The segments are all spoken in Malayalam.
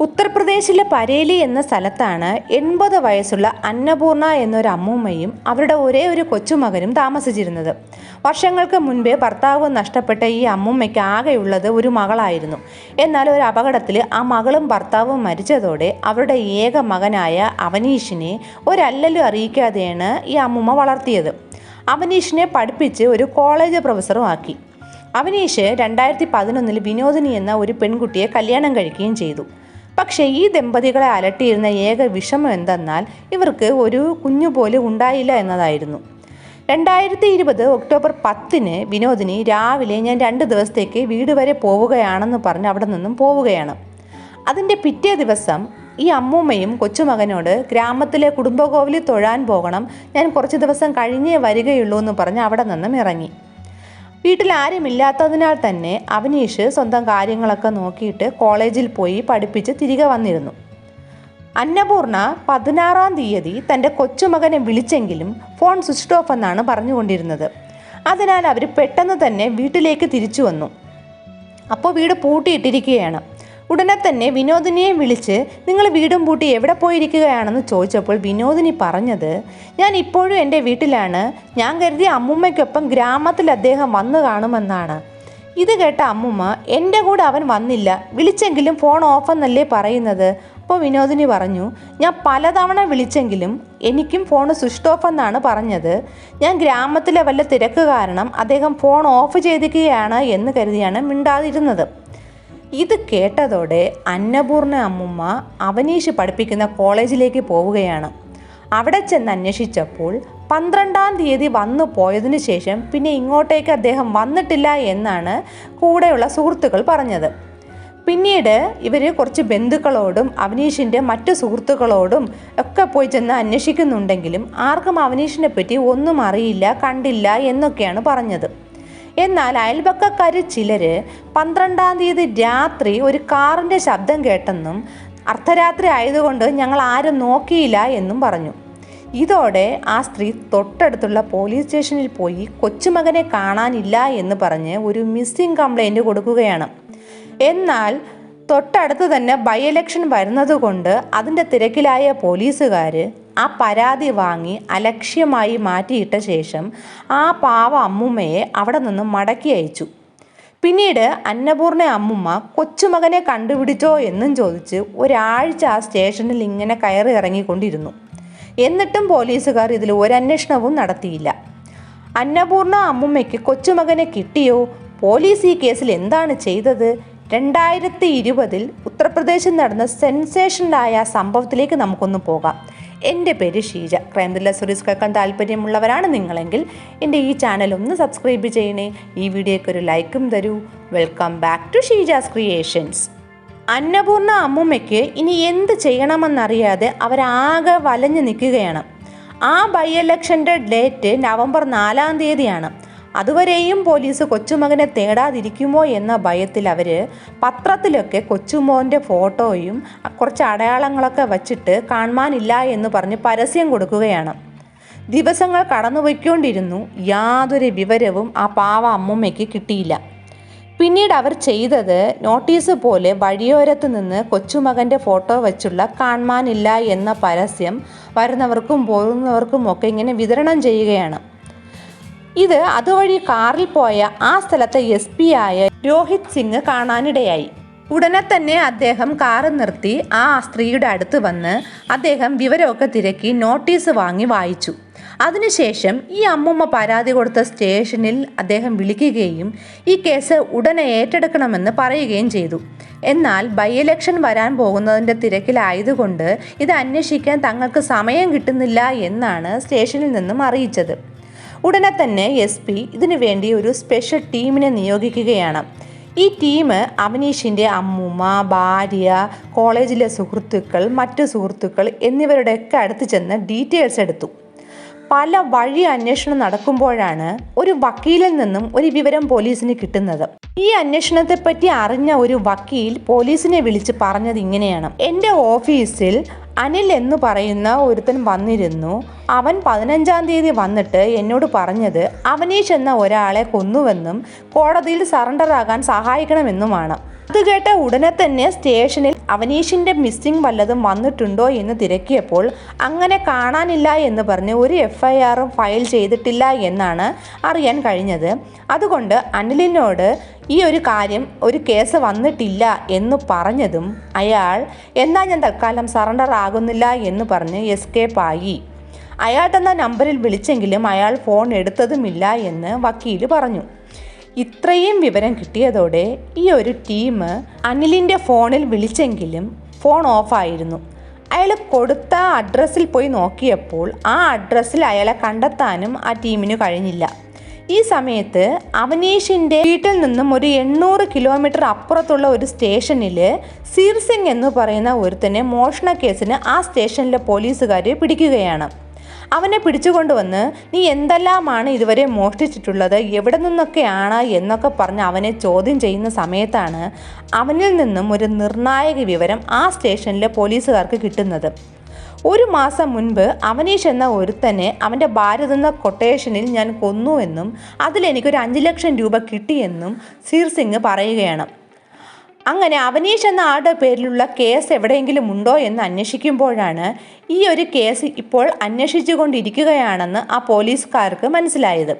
ഉത്തർപ്രദേശിലെ പരേലി എന്ന സ്ഥലത്താണ് എൺപത് വയസ്സുള്ള അന്നപൂർണ എന്നൊരു അമ്മൂമ്മയും അവരുടെ ഒരേ ഒരു കൊച്ചുമകനും താമസിച്ചിരുന്നത്. വർഷങ്ങൾക്ക് മുൻപേ ഭർത്താവ് നഷ്ടപ്പെട്ട ഈ അമ്മൂമ്മയ്ക്ക് ആകെയുള്ളത് ഒരു മകളായിരുന്നു. എന്നാൽ ഒരു അപകടത്തിൽ ആ മകളും ഭർത്താവും മരിച്ചതോടെ അവരുടെ ഏക മകനായ അവനീഷിനെ ഒരല്ലലും അറിയിക്കാതെയാണ് ഈ അമ്മൂമ്മ വളർത്തിയത്. അവനീഷിനെ പഠിപ്പിച്ച് ഒരു കോളേജ് പ്രൊഫസറും ആക്കി. അവനീഷ് രണ്ടായിരത്തി പതിനൊന്നിൽ വിനോദിനി എന്ന ഒരു പെൺകുട്ടിയെ കല്യാണം കഴിക്കുകയും ചെയ്തു. പക്ഷേ ഈ ദമ്പതികളെ അലട്ടിയിരുന്ന ഏക വിഷമം എന്തെന്നാൽ ഇവർക്ക് ഒരു കുഞ്ഞു പോലും ഉണ്ടായില്ല എന്നതായിരുന്നു. രണ്ടായിരത്തി ഇരുപത് ഒക്ടോബർ പത്തിന് വിനോദിനി രാവിലെ ഞാൻ രണ്ട് ദിവസത്തേക്ക് വീട് വരെ പോവുകയാണെന്ന് പറഞ്ഞ് അവിടെ നിന്നും പോവുകയാണ്. അതിന്റെ പിറ്റേ ദിവസം ഈ അമ്മൂമ്മയും കൊച്ചുമകനോട് ഗ്രാമത്തിലെ കുടുംബകോവിലിൽ തൊഴാൻ പോകണം ഞാൻ കുറച്ച് ദിവസം കഴിഞ്ഞേ വരികയുള്ളൂ എന്ന് പറഞ്ഞ് അവിടെ നിന്നും ഇറങ്ങി. വീട്ടിൽ ആരുമില്ലാത്തതിനാൽ തന്നെ അവനീഷ് സ്വന്തം കാര്യങ്ങളൊക്കെ നോക്കിയിട്ട് കോളേജിൽ പോയി പഠിപ്പിച്ച് തിരികെ വന്നിരുന്നു. അന്നപൂർണ പതിനാറാം തീയതി തന്റെ കൊച്ചുമകനെ വിളിച്ചെങ്കിലും ഫോൺ സ്വിച്ച് ഓഫ് എന്നാണ് പറഞ്ഞുകൊണ്ടിരുന്നത്. അതിനാൽ അവർ പെട്ടെന്ന് തന്നെ വീട്ടിലേക്ക് തിരിച്ചു വന്നു. അപ്പോൾ വീട് പൂട്ടിയിട്ടിരിക്കുകയാണ്. ഉടനെ തന്നെ വിനോദിനിയെ വിളിച്ച് നിങ്ങൾ വീടും പൂട്ടി എവിടെ പോയിരിക്കുകയാണെന്ന് ചോദിച്ചപ്പോൾ വിനോദിനി പറഞ്ഞത് ഞാൻ ഇപ്പോഴും എന്റെ വീട്ടിലാണ്. ഞാൻ കരുതി അമ്മുമ്മയ്ക്കൊപ്പം ഗ്രാമത്തിൽ അദ്ദേഹം വന്നു കാണുമെന്നാണ്. ഇത് കേട്ട അമ്മുമ്മ എന്റെ കൂടെ അവൻ വന്നില്ല. വിളിച്ചെങ്കിലും ഫോൺ ഓഫെന്നല്ലേ പറയുന്നത്? അപ്പോൾ വിനോദിനി പറഞ്ഞു ഞാൻ പലതവണ വിളിച്ചെങ്കിലും എനിക്കും ഫോൺ സ്വിച്ച് ഓഫ് എന്നാണ് പറഞ്ഞത്. ഞാൻ ഗ്രാമത്തിലെ വല്ല തിരക്ക് കാരണം അദ്ദേഹം ഫോൺ ഓഫ് ചെയ്തിരിക്കുകയാണ് എന്ന് കരുതിയാണ് മിണ്ടാതിരുന്നത്. ഇത് കേട്ടതോടെ അന്നപൂർണ അമ്മുമ്മ അവനീഷ് പഠിപ്പിക്കുന്ന കോളേജിലേക്ക് പോവുകയാണ്. അവിടെ ചെന്ന് അന്വേഷിച്ചപ്പോൾ പന്ത്രണ്ടാം തീയതി വന്നു പോയതിനു ശേഷം പിന്നെ ഇങ്ങോട്ടേക്ക് അദ്ദേഹം വന്നിട്ടില്ല എന്നാണ് കൂടെയുള്ള സുഹൃത്തുക്കൾ പറഞ്ഞത്. പിന്നീട് ഇവർ കുറച്ച് ബന്ധുക്കളോടും അവനീഷിന്റെ മറ്റു സുഹൃത്തുക്കളോടും ഒക്കെ പോയി ചെന്ന് അന്വേഷിക്കുന്നുണ്ടെങ്കിലും ആർക്കും അവനീഷിനെ പറ്റി ഒന്നും അറിയില്ല കണ്ടില്ല എന്നൊക്കെയാണ് പറഞ്ഞത്. എന്നാൽ അയൽപക്കക്കാർ ചിലർ പന്ത്രണ്ടാം തീയതി രാത്രി ഒരു കാറിന്റെ ശബ്ദം കേട്ടെന്നും അർദ്ധരാത്രി ആയതുകൊണ്ട് ഞങ്ങൾ ആരും നോക്കിയില്ല എന്നും പറഞ്ഞു. ഇതോടെ ആ സ്ത്രീ തൊട്ടടുത്തുള്ള പോലീസ് സ്റ്റേഷനിൽ പോയി കൊച്ചുമകനെ കാണാനില്ല എന്ന് പറഞ്ഞ് ഒരു മിസ്സിംഗ് കംപ്ലൈന്റ് കൊടുക്കുകയാണ്. എന്നാൽ തൊട്ടടുത്ത് തന്നെ ബൈ ഇലക്ഷൻ വരുന്നതുകൊണ്ട് അതിന്റെ തിരക്കിലായ പോലീസുകാർ ആ പരാതി വാങ്ങി അലക്ഷ്യമായി മാറ്റിയിട്ട ശേഷം ആ പാവ അമ്മുമ്മയെ അവിടെ നിന്ന് മടക്കി അയച്ചു. പിന്നീട് അന്നപൂർണ അമ്മുമ്മ കൊച്ചുമകനെ കണ്ടുപിടിച്ചോ എന്നും ചോദിച്ച് ഒരാഴ്ച ആ സ്റ്റേഷനിൽ ഇങ്ങനെ കയറി ഇറങ്ങിക്കൊണ്ടിരുന്നു. എന്നിട്ടും പോലീസുകാർ ഇതിൽ ഒരന്വേഷണവും നടത്തിയില്ല. അന്നപൂർണ അമ്മുമ്മയ്ക്ക് കൊച്ചുമകനെ കിട്ടിയോ? പോലീസ് ഈ കേസിൽ എന്താണ് ചെയ്തത്? രണ്ടായിരത്തി ഇരുപതിൽ ഉത്തർപ്രദേശിൽ നടന്ന സെൻസേഷനിലായ സംഭവത്തിലേക്ക് നമുക്കൊന്ന് പോകാം. എന്റെ പേര് ഷീജ. ക്രൈം ത്രില്ലർ സ്റ്റോറീസ് കേൾക്കാൻ താല്പര്യമുള്ളവരാണ് നിങ്ങളെങ്കിൽ എന്റെ ഈ ചാനൽ ഒന്ന് സബ്സ്ക്രൈബ് ചെയ്യണേ. ഈ വീഡിയോയ്ക്ക് ഒരു ലൈക്കും തരൂ. Welcome back to Sheeja's creations Annapurna അമ്മുമ്മയ്ക്ക് ഇനി എന്ത് ചെയ്യണമെന്നറിയാതെ അവരാകെ വലഞ്ഞു നിൽക്കുകയാണ്. ആ ബൈ ഇലക്ഷന്റെ ഡേറ്റ് നവംബർ നാലാം തീയതിയാണ്. അതുവരെയും പോലീസ് കൊച്ചുമകനെ തേടാതിരിക്കുമോ എന്ന ഭയത്തിൽ അവർ പത്രത്തിലൊക്കെ കൊച്ചുമോന്റെ ഫോട്ടോയും കുറച്ച് അടയാളങ്ങളൊക്കെ വച്ചിട്ട് കാണാനില്ല എന്ന് പറഞ്ഞ് പരസ്യം കൊടുക്കുകയാണ്. ദിവസങ്ങൾ കടന്നുപോയിക്കൊണ്ടിരുന്നു. യാതൊരു വിവരവും ആ പാവ അമ്മുമ്മയ്ക്ക് കിട്ടിയില്ല. പിന്നീട് അവർ ചെയ്തത് നോട്ടീസ് പോലെ വഴിയോരത്ത് നിന്ന് കൊച്ചുമകന്റെ ഫോട്ടോ വെച്ചുള്ള കാണാനില്ല എന്ന പരസ്യം വരുന്നവർക്കും പോകുന്നവർക്കും ഒക്കെ ഇങ്ങനെ വിതരണം ചെയ്യുകയാണ്. ഇത് അതുവഴി കാറിൽ പോയ ആ സ്ഥലത്തെ എസ് പി ആയ രോഹിത് സിംഗ് കാണാനിടയായി. ഉടനെ തന്നെ അദ്ദേഹം കാറ് നിർത്തി ആ സ്ത്രീയുടെ അടുത്ത് വന്ന് അദ്ദേഹം വിവരമൊക്കെ തിരക്കി നോട്ടീസ് വാങ്ങി വായിച്ചു. അതിനുശേഷം ഈ അമ്മുമ്മ പരാതി കൊടുത്ത സ്റ്റേഷനിൽ അദ്ദേഹം വിളിക്കുകയും ഈ കേസ് ഉടനെ ഏറ്റെടുക്കണമെന്ന് പറയുകയും ചെയ്തു. എന്നാൽ ബൈ ഇലക്ഷൻ വരാൻ പോകുന്നതിന്റെ തിരക്കിലായതുകൊണ്ട് ഇത് അന്വേഷിക്കാൻ തങ്ങൾക്ക് സമയം കിട്ടുന്നില്ല എന്നാണ് സ്റ്റേഷനിൽ നിന്നും അറിയിച്ചത്. ഉടനെ തന്നെ എസ് പി ഇതിനു വേണ്ടി ഒരു സ്പെഷ്യൽ ടീമിനെ നിയോഗിക്കുകയാണ്. ഈ ടീം അവനീഷിന്റെ അമ്മൂമ്മ ഭാര്യ കോളേജിലെ സുഹൃത്തുക്കൾ മറ്റു സുഹൃത്തുക്കൾ എന്നിവരുടെയൊക്കെ അടുത്ത് ചെന്ന് ഡീറ്റെയിൽസ് എടുത്തു. പല വഴി അന്വേഷണം നടക്കുമ്പോഴാണ് ഒരു വക്കീലിൽ നിന്നും ഒരു വിവരം പോലീസിന് കിട്ടുന്നത്. ഈ അന്വേഷണത്തെപ്പറ്റി അറിഞ്ഞ ഒരു വക്കീൽ പോലീസിനെ വിളിച്ച് പറഞ്ഞത് ഇങ്ങനെയാണ്. എന്റെ ഓഫീസിൽ അനിൽ എന്ന് പറയുന്ന ഒരുത്തൻ വന്നിരുന്നു. അവൻ പതിനഞ്ചാം തീയതി വന്നിട്ട് എന്നോട് പറഞ്ഞത് അവനീഷ് എന്ന ഒരാളെ കൊന്നുവെന്നും കോടതിയിൽ സറണ്ടറാകാൻ സഹായിക്കണമെന്നുമാണ്. അത് കേട്ട ഉടനെ തന്നെ സ്റ്റേഷനിൽ അവനീഷിന്റെ മിസ്സിംഗ് വല്ലതും വന്നിട്ടുണ്ടോ എന്ന് തിരക്കിയപ്പോൾ അങ്ങനെ കാണാനില്ല എന്ന് പറഞ്ഞ് ഒരു എഫ്ഐആറും ഫയൽ ചെയ്തിട്ടില്ല എന്നാണ് അറിയാൻ കഴിഞ്ഞത്. അതുകൊണ്ട് അനിലിനോട് ഈ ഒരു കാര്യം ഒരു കേസ് വന്നിട്ടില്ല എന്ന് പറഞ്ഞതും അയാൾ എന്നാൽ ഞാൻ തൽക്കാലം സറണ്ടർ ആകുന്നില്ല എന്ന് പറഞ്ഞ് എസ്കേപ്പ് ആയി അയാൾ തന്ന നമ്പറിൽ വിളിച്ചെങ്കിലും അയാൾ ഫോൺ എടുത്തതുമില്ല എന്ന് വക്കീൽ പറഞ്ഞു. ഇത്രയും വിവരം കിട്ടിയതോടെ ഈ ഒരു ടീം അനിലിന്റെ ഫോണിൽ വിളിച്ചെങ്കിലും ഫോൺ ഓഫായിരുന്നു അയാൾ കൊടുത്ത അഡ്രസ്സിൽ പോയി നോക്കിയപ്പോൾ ആ അഡ്രസ്സിൽ അയാളെ കണ്ടെത്താനും ആ ടീമിന് കഴിഞ്ഞില്ല. ഈ സമയത്ത് അവനീഷിന്റെ വീട്ടിൽ നിന്നും ഒരു എണ്ണൂറ് കിലോമീറ്റർ അപ്പുറത്തുള്ള ഒരു സ്റ്റേഷനിൽ സീർസിംഗ് എന്ന് പറയുന്ന ഒരുത്തനെ മോഷണ കേസിന് ആ സ്റ്റേഷനിലെ പോലീസുകാർ പിടിക്കുകയാണ്. അവനെ പിടിച്ചുകൊണ്ടുവന്ന് നീ എന്തെല്ലാമാണ് ഇതുവരെ മോഷ്ടിച്ചിട്ടുള്ളത്? എവിടെ നിന്നൊക്കെയാണ്? എന്നൊക്കെ പറഞ്ഞ് അവനെ ചോദ്യം ചെയ്യുന്ന സമയത്താണ് അവനിൽ നിന്നും ഒരു നിർണായക വിവരം ആ സ്റ്റേഷനിലെ പോലീസുകാർക്ക് കിട്ടുന്നത്. ഒരു മാസം മുൻപ് അവനീഷ് എന്ന ഒരുത്തനെ അവന്റെ ഭാര്യ തന്ന കൊട്ടേഷനിൽ ഞാൻ കൊന്നുവെന്നും അതിലെനിക്കൊരു അഞ്ച് ലക്ഷം രൂപ കിട്ടിയെന്നും സീർ സിംഗ് പറയുകയാണ്. അങ്ങനെ അവനീഷ് എന്ന ആളുടെ പേരിലുള്ള കേസ് എവിടെയെങ്കിലും ഉണ്ടോ എന്ന് അന്വേഷിക്കുമ്പോഴാണ് ഈ ഒരു കേസ് ഇപ്പോൾ അന്വേഷിച്ചുകൊണ്ടിരിക്കുകയാണെന്ന് ആ പോലീസുകാർക്ക് മനസ്സിലായത്.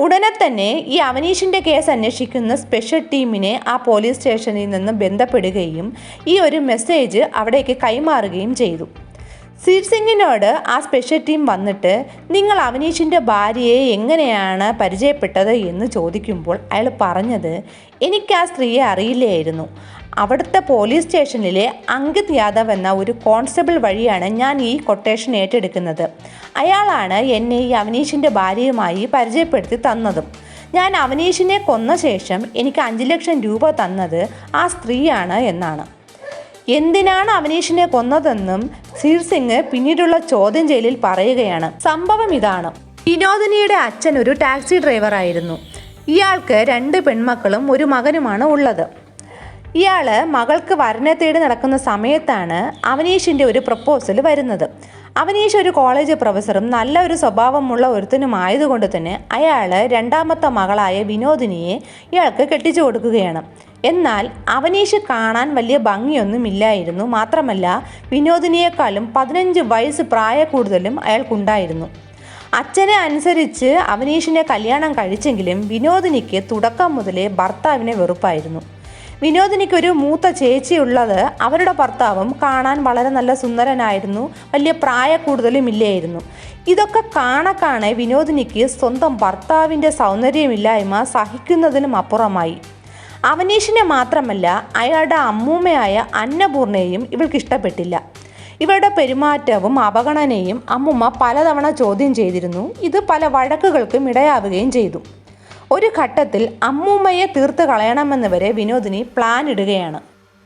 ഉടനെ തന്നെ ഈ അവനീഷിന്റെ കേസ് അന്വേഷിക്കുന്ന സ്പെഷ്യൽ ടീമിനെ ആ പോലീസ് സ്റ്റേഷനിൽ നിന്ന് ബന്ധപ്പെടുകയും ഈ ഒരു മെസ്സേജ് അവിടേക്ക് കൈമാറുകയും ചെയ്തു. സീർ സിംഗിനോട് ആ സ്പെഷ്യൽ ടീം വന്നിട്ട് നിങ്ങൾ അവനീഷിന്റെ ഭാര്യയെ എങ്ങനെയാണ് പരിചയപ്പെട്ടത്? എന്ന് ചോദിക്കുമ്പോൾ അയാൾ പറഞ്ഞത് എനിക്ക് ആ സ്ത്രീയെ അറിയില്ലായിരുന്നു. അവിടുത്തെ പോലീസ് സ്റ്റേഷനിലെ അങ്കിത് യാദവ് എന്ന ഒരു കോൺസ്റ്റബിൾ വഴിയാണ് ഞാൻ ഈ കൊട്ടേഷൻ ഏറ്റെടുക്കുന്നത്. അയാളാണ് എന്നെ ഈ അവനീഷിന്റെ ഭാര്യയുമായി പരിചയപ്പെടുത്തി തന്നതും. ഞാൻ അവനീഷിനെ കൊന്ന ശേഷം എനിക്ക് അഞ്ച് ലക്ഷം രൂപ തന്നത് ആ സ്ത്രീയാണ് എന്നാണ്. എന്തിനാണ് അവനീഷിനെ കൊന്നതെന്നും സീർ സിംഗ് പിന്നീടുള്ള ചോദ്യം ചെയ്യലിൽ പറയുകയാണ്. സംഭവം ഇതാണ്. വിനോദിനിയുടെ അച്ഛൻ ഒരു ടാക്സി ഡ്രൈവറായിരുന്നു ഇയാൾക്ക് രണ്ട് പെൺമക്കളും ഒരു മകനുമാണ് ഉള്ളത്. ഇയാൾ മകൾക്ക് വരനെ തേടി നടക്കുന്ന സമയത്താണ് അവനീഷിന്റെ ഒരു പ്രപ്പോസൽ വരുന്നത്. അവനീഷ് ഒരു കോളേജ് പ്രൊഫസറും നല്ല ഒരു സ്വഭാവമുള്ള ഒരുത്തനുമായതുകൊണ്ട് തന്നെ അയാൾ രണ്ടാമത്തെ മകളായ വിനോദിനിയെ ഇയാൾക്ക് കെട്ടിച്ചു കൊടുക്കുകയാണ്. എന്നാൽ അവനീഷ് കാണാൻ വലിയ ഭംഗിയൊന്നുമില്ലായിരുന്നു. മാത്രമല്ല വിനോദിനിയേക്കാളും പതിനഞ്ച് വയസ്സ് പ്രായ കൂടുതലും അയാൾക്കുണ്ടായിരുന്നു. അച്ഛനെ അനുസരിച്ച് അവനീഷിനെ കല്യാണം കഴിച്ചെങ്കിലും വിനോദിനിക്ക് തുടക്കം മുതലേ ഭർത്താവിനെ വെറുപ്പായിരുന്നു. വിനോദിനിക്ക് ഒരു മൂത്ത ചേച്ചിയുള്ളത് അവരുടെ ഭർത്താവും കാണാൻ വളരെ നല്ല സുന്ദരനായിരുന്നു. വലിയ പ്രായ കൂടുതലും ഇല്ലായിരുന്നു. ഇതൊക്കെ കാണെ കാണെ വിനോദിനിക്ക് സ്വന്തം ഭർത്താവിന്റെ സൗന്ദര്യമില്ലായ്മ സഹിക്കുന്നതിനും അപ്പുറമായി. അവനീഷിനെ മാത്രമല്ല അയാളുടെ അമ്മൂമ്മയായ അന്നപൂർണയെയും ഇവൾക്ക് ഇഷ്ടപ്പെട്ടില്ല. ഇവരുടെ പെരുമാറ്റവും അവഗണനയും അമ്മുമ്മ പലതവണ ചോദ്യം ചെയ്തിരുന്നു. ഇത് പല വഴക്കുകൾക്കും ഇടയാവുകയും ചെയ്തു. ഒരു ഘട്ടത്തിൽ അമ്മൂമ്മയെ തീർത്ത് കളയണമെന്ന് വരെ വിനോദിനി പ്ലാൻ ഇടുകയാണ്.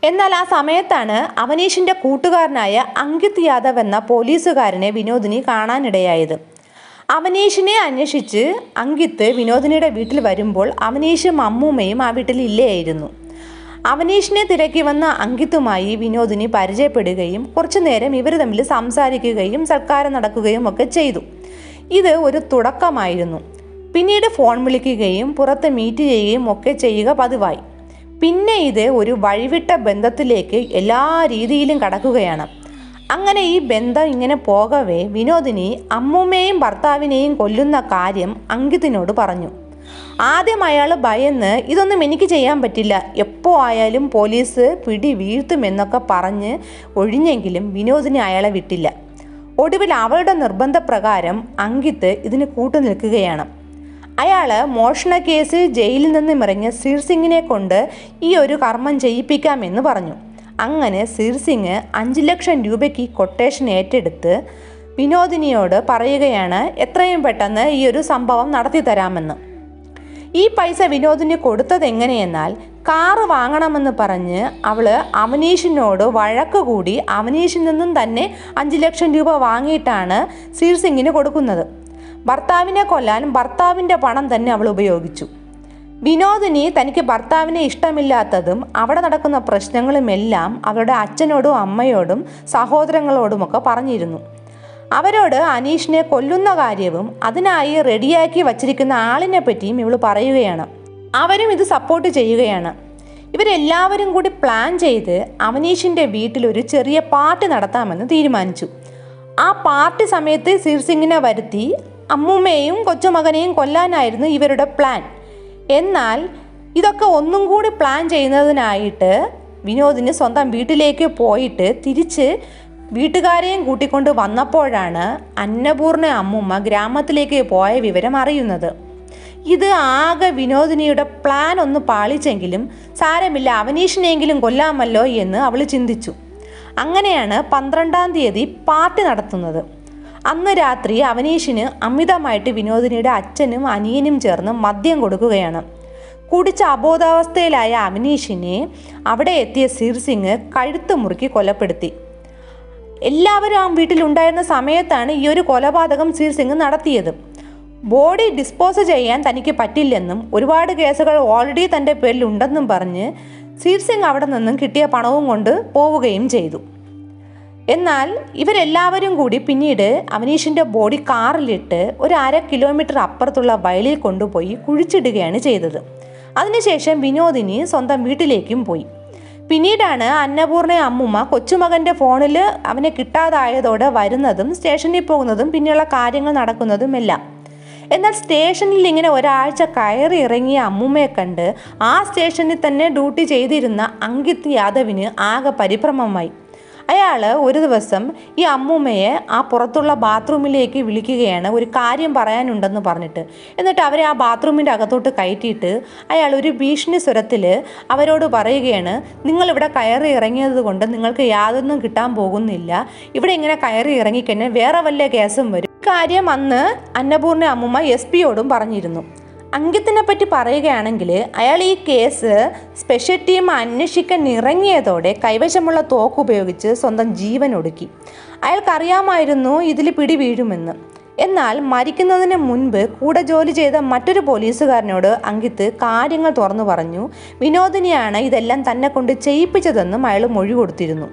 എന്നാൽ ആ സമയത്താണ് അവനീഷിന്റെ കൂട്ടുകാരനായ അങ്കിത് യാദവ് എന്ന പോലീസുകാരനെ വിനോദിനി കാണാനിടയായത്. അവനീഷിനെ അന്വേഷിച്ച് അങ്കിത്ത് വിനോദിനിയുടെ വീട്ടിൽ വരുമ്പോൾ അവനീഷും അമ്മൂമ്മയും ആ വീട്ടിൽ ഇല്ലായിരുന്നു. അവനീഷിനെ തിരക്കി വന്ന അങ്കിത്തുമായി വിനോദിനി പരിചയപ്പെടുകയും കുറച്ചു നേരം ഇവർ തമ്മിൽ സംസാരിക്കുകയും സൽക്കാരം നടക്കുകയും ഒക്കെ ചെയ്തു. ഇത് ഒരു തുടക്കമായിരുന്നു. പിന്നീട് ഫോൺ വിളിക്കുകയും പുറത്ത് മീറ്റ് ചെയ്യുകയും ഒക്കെ ചെയ്യുക പതിവായി. പിന്നെ ഇത് ഒരു വഴിവിട്ട ബന്ധത്തിലേക്ക് എല്ലാ രീതിയിലും കടക്കുകയാണ്. അങ്ങനെ ഈ ബന്ധം ഇങ്ങനെ പോകവേ വിനോദിനി അമ്മൂമ്മയെയും ഭർത്താവിനെയും കൊല്ലുന്ന കാര്യം അങ്കിതിനോട് പറഞ്ഞു. ആദ്യം അയാൾ ഭയന്ന് ഇതൊന്നും എനിക്ക് ചെയ്യാൻ പറ്റില്ല. എപ്പോൾ ആയാലും പോലീസ് പിടി വീഴ്ത്തുമെന്നൊക്കെ പറഞ്ഞ് ഒഴിഞ്ഞെങ്കിലും വിനോദിനി അയാളെ വിട്ടില്ല. ഒടുവിൽ അവളുടെ നിർബന്ധപ്രകാരം അങ്കിത്ത് ഇതിന് കൂട്ടുനിൽക്കുകയാണ് അയാൾ മോഷണ കേസിൽ ജയിലിൽ നിന്ന് ഇറങ്ങിയ സീർ സിംഗിനെ കൊണ്ട് ഈ ഒരു കർമ്മം ചെയ്യിപ്പിക്കാമെന്ന് പറഞ്ഞു. അങ്ങനെ സീർ സിംഗ് അഞ്ച് ലക്ഷം രൂപയ്ക്ക് കൊട്ടേഷൻ ഏറ്റെടുത്ത് വിനോദിനിയോട് പറയുകയാണ് എത്രയും പെട്ടെന്ന് ഈ ഒരു സംഭവം നടത്തി തരാമെന്ന്. ഈ പൈസ വിനോദിന് കൊടുത്തത് എങ്ങനെയെന്നാൽ കാറ് വാങ്ങണമെന്ന് പറഞ്ഞ് അവൾ അവനീഷിനോട് വഴക്ക് കൂടി അവനീഷിൽ നിന്നും തന്നെ അഞ്ച് ലക്ഷം രൂപ വാങ്ങിയിട്ടാണ് സീർ സിംഗിന് കൊടുക്കുന്നത്. ഭർത്താവിനെ കൊല്ലാൻ ഭർത്താവിന്റെ പണം തന്നെ അവൾ ഉപയോഗിച്ചു. വിനോദിനി തനിക്ക് ഭർത്താവിനെ ഇഷ്ടമില്ലാത്തതും അവിടെ നടക്കുന്ന പ്രശ്നങ്ങളുമെല്ലാം അവരുടെ അച്ഛനോടും അമ്മയോടും സഹോദരങ്ങളോടുമൊക്കെ പറഞ്ഞിരുന്നു. അവരോട് അനീഷിനെ കൊല്ലുന്ന കാര്യവും അതിനായി റെഡിയാക്കി വച്ചിരിക്കുന്ന ആളിനെ പറ്റിയും ഇവൾ പറയുകയാണ്. അവരും ഇത് സപ്പോർട്ട് ചെയ്യുകയാണ്. ഇവരെല്ലാവരും കൂടി പ്ലാൻ ചെയ്ത് അവനീഷിന്റെ വീട്ടിൽ ഒരു ചെറിയ പാർട്ടി നടത്താമെന്ന് തീരുമാനിച്ചു. ആ പാർട്ടി സമയത്ത് സിർസിങ്ങിനെ വരുത്തി അമ്മൂമ്മയെയും കൊച്ചുമകനെയും കൊല്ലാനായിരുന്നു ഇവരുടെ പ്ലാൻ എന്നാൽ ഇതൊക്കെ ഒന്നും കൂടി പ്ലാൻ ചെയ്യുന്നതിനായിട്ട് വിനോദിന് സ്വന്തം വീട്ടിലേക്ക് പോയിട്ട് തിരിച്ച് വീട്ടുകാരെയും കൂട്ടിക്കൊണ്ട് വന്നപ്പോഴാണ് അന്നപൂർണ അമ്മൂമ്മ ഗ്രാമത്തിലേക്ക് പോയ വിവരം അറിയുന്നത്. ഇത് ആകെ വിനോദിനിയുടെ പ്ലാൻ ഒന്ന് പാളിച്ചെങ്കിലും സാരമില്ല അവനീഷിനെങ്കിലും കൊല്ലാമല്ലോ എന്ന് അവൾ ചിന്തിച്ചു. അങ്ങനെയാണ് പന്ത്രണ്ടാം തീയതി പാർട്ടി നടത്തുന്നത്. അന്ന് രാത്രി അവനീഷിന് അമിതമായിട്ട് വിനോദിനിയുടെ അച്ഛനും അനിയനും ചേർന്ന് മദ്യം കൊടുക്കുകയാണ്. കുടിച്ച അബോധാവസ്ഥയിലായ അവനീഷിനെ അവിടെ എത്തിയ സിർസിംഗ് കഴുത്ത് മുറുക്കി കൊലപ്പെടുത്തി. എല്ലാവരും ആ വീട്ടിലുണ്ടായിരുന്ന സമയത്താണ് ഈ ഒരു കൊലപാതകം സിർസിംഗ് നടത്തിയത്. ബോഡി ഡിസ്പോസ് ചെയ്യാൻ തനിക്ക് പറ്റില്ലെന്നും ഒരുപാട് കേസുകൾ ഓൾറെഡി തന്റെ പേരിൽ ഉണ്ടെന്നും പറഞ്ഞ് സിർസിംഗ് അവിടെ നിന്നും കിട്ടിയ പണവും കൊണ്ട് പോവുകയും ചെയ്തു. എന്നാൽ ഇവരെല്ലാവരും കൂടി പിന്നീട് അവനീഷിന്റെ ബോഡി കാറിലിട്ട് ഒരു അര കിലോമീറ്റർ അപ്പുറത്തുള്ള വയലിൽ കൊണ്ടുപോയി കുഴിച്ചിടുകയാണ് ചെയ്തത്. അതിനുശേഷം വിനോദിനി സ്വന്തം വീട്ടിലേക്കും പോയി. പിന്നീടാണ് അന്നപൂർണ അമ്മുമ്മ കൊച്ചുമകന്റെ ഫോണിൽ അവനെ കിട്ടാതായതോടെ വരുന്നതും സ്റ്റേഷനിൽ പോകുന്നതും പിന്നെയുള്ള കാര്യങ്ങൾ നടക്കുന്നതും എല്ലാം. എന്നാൽ സ്റ്റേഷനിൽ ഇങ്ങനെ ഒരാഴ്ച കയറി ഇറങ്ങിയ അമ്മുമ്മയെ കണ്ട് ആ സ്റ്റേഷനിൽ തന്നെ ഡ്യൂട്ടി ചെയ്തിരുന്ന അങ്കിത് യാദവിന് ആകെ പരിഭ്രമമായി. അയാൾ ഒരു ദിവസം ഈ അമ്മൂമ്മയെ ആ പുറത്തുള്ള ബാത്റൂമിലേക്ക് വിളിക്കുകയാണ് ഒരു കാര്യം പറയാനുണ്ടെന്ന് പറഞ്ഞിട്ട്. എന്നിട്ട് അവരെ ആ ബാത്റൂമിന്റെ അകത്തോട്ട് കയറ്റിയിട്ട് അയാൾ ഒരു ഭീഷണി സ്വരത്തിൽ അവരോട് പറയുകയാണ് നിങ്ങളിവിടെ കയറി ഇറങ്ങിയത് കൊണ്ട് നിങ്ങൾക്ക് യാതൊന്നും കിട്ടാൻ പോകുന്നില്ല. ഇവിടെ ഇങ്ങനെ കയറി ഇറങ്ങിക്കഴിഞ്ഞാൽ വേറെ വല്ല കേസും വരും. കാര്യം അന്ന് അന്നപൂർണ അമ്മൂമ്മ എസ് പിയോടും പറഞ്ഞിരുന്നു. അങ്കിത്തിനെ പറ്റി പറയുകയാണെങ്കിൽ അയാൾ ഈ കേസ് സ്പെഷ്യൽ ടീം അന്വേഷിക്കാൻ ഇറങ്ങിയതോടെ കൈവശമുള്ള തോക്ക് ഉപയോഗിച്ച് സ്വന്തം ജീവൻ ഒടുക്കി. അയാൾക്കറിയാമായിരുന്നു ഇതിൽ പിടി വീഴുമെന്ന്. എന്നാൽ മരിക്കുന്നതിന് മുൻപ് കൂടെ ജോലി ചെയ്ത മറ്റൊരു പോലീസുകാരനോട് അങ്കിത്ത് കാര്യങ്ങൾ തുറന്നു പറഞ്ഞു. വിനോദിനിയാണ് ഇതെല്ലാം തന്നെ കൊണ്ട് ചെയ്യിപ്പിച്ചതെന്നും അയാൾ മൊഴി കൊടുത്തിരുന്നു.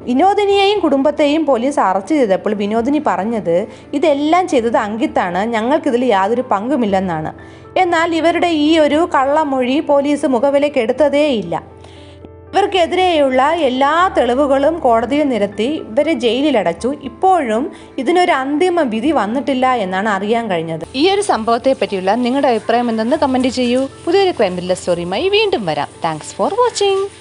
വിനോദിനിയെയും കുടുംബത്തെയും പോലീസ് അറസ്റ്റ് ചെയ്തപ്പോൾ വിനോദിനി പറഞ്ഞത് ഇതെല്ലാം ചെയ്തത് അങ്കിത്താണ്. ഞങ്ങൾക്കിതിൽ യാതൊരു പങ്കുമില്ലെന്നാണ്. എന്നാൽ ഇവരുടെ ഈ ഒരു കള്ളമൊഴി പോലീസ് മുഖവിലേക്ക് എടുത്തതേയില്ല. ഇവർക്കെതിരെയുള്ള എല്ലാ തെളിവുകളും കോടതിയിൽ നിരത്തി ഇവരെ ജയിലിലടച്ചു. ഇപ്പോഴും ഇതിനൊരു അന്തിമ വിധി വന്നിട്ടില്ല എന്നാണ് അറിയാൻ കഴിഞ്ഞത്. ഈ ഒരു സംഭവത്തെ പറ്റിയുള്ള നിങ്ങളുടെ അഭിപ്രായം എന്തെന്ന് കമന്റ് ചെയ്യൂ. പുതിയൊരു ക്രൈം ത്രില്ലർ സ്റ്റോറിയുമായി വീണ്ടും വരാം. Thanks for watching.